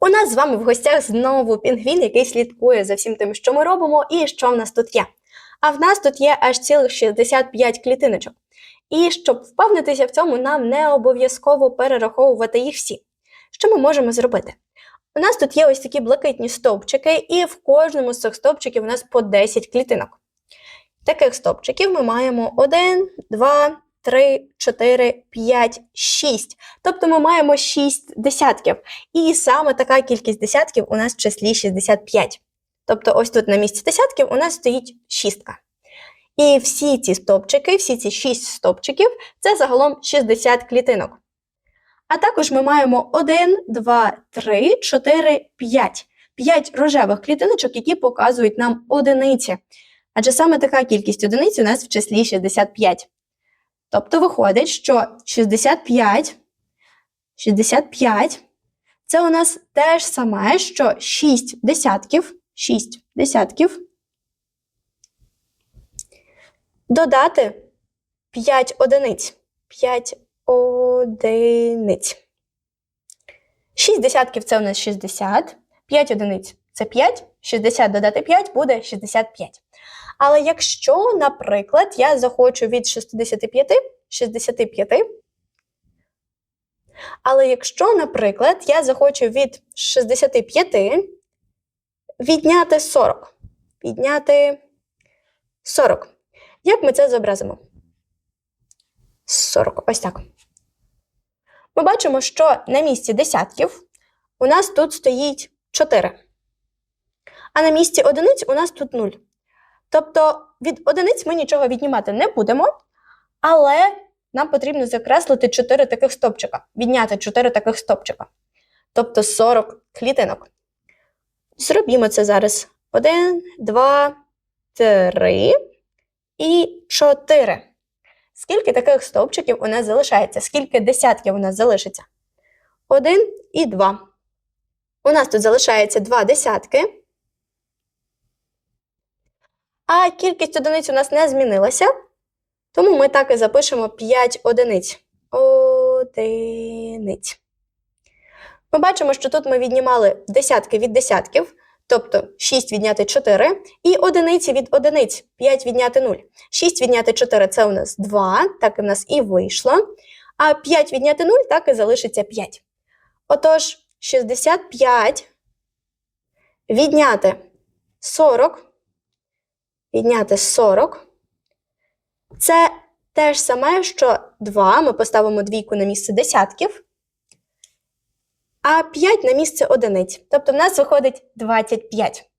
У нас з вами в гостях знову пінгвін, який слідкує за всім тим, що ми робимо, і що в нас тут є. А в нас тут є аж цілих 65 клітиночок. І щоб впевнитися в цьому, нам не обов'язково перераховувати їх всі. Що ми можемо зробити? У нас тут є ось такі блакитні стовпчики, і в кожному з цих стовпчиків у нас по 10 клітинок. Таких стовпчиків ми маємо 1, 2, 3, 4, 5, 6. Тобто ми маємо 6 десятків. І саме така кількість десятків у нас в числі 65. Тобто, ось тут на місці десятків у нас стоїть шістка. І всі ці стовпчики, всі ці 6 стовпчиків це загалом 60 клітинок. А також ми маємо 1, 2, 3, 4, 5. 5 рожевих клітиночок, які показують нам одиниці. Адже саме така кількість одиниць у нас в числі 65. Тобто виходить, що 65, 65 це у нас те ж саме, що 6 десятків, 6 десятків. Додати 5 одиниць. 5 одиниць. 6 десятків це у нас 60, 5 одиниць це 5, 60 додати 5 буде 65. Але якщо, наприклад, я захочу від 65, 65. Але якщо, наприклад, я захочу від 65 відняти 40. Відняти 40. Як ми це зобразимо? 40. Ось так. Ми бачимо, що на місці десятків у нас тут стоїть 4. А на місці одиниць у нас тут 0. Тобто від одиниць ми нічого віднімати не будемо, але нам потрібно закреслити 4 таких стопчика, відняти 4 таких стопчика. Тобто 40 клітинок. Зробімо це зараз. 1, 2, 3 і 4. Скільки таких стовпчиків у нас залишається? Скільки десятків у нас залишиться? 1 і 2. У нас тут залишається 2 десятки. А кількість одиниць у нас не змінилася, тому ми так і запишемо 5 одиниць. Одиниць. Ми бачимо, що тут ми віднімали десятки від десятків, тобто 6 відняти 4, і одиниці від одиниць 5 відняти 0. 6 відняти 4 це у нас 2, так і в нас і вийшло. А 5 відняти 0 так і залишиться 5. Отож, 65 відняти 40 відняти 40. Це те ж саме, що 2. Ми поставимо двійку на місце десятків, а 5 на місце одиниць. Тобто в нас виходить 25.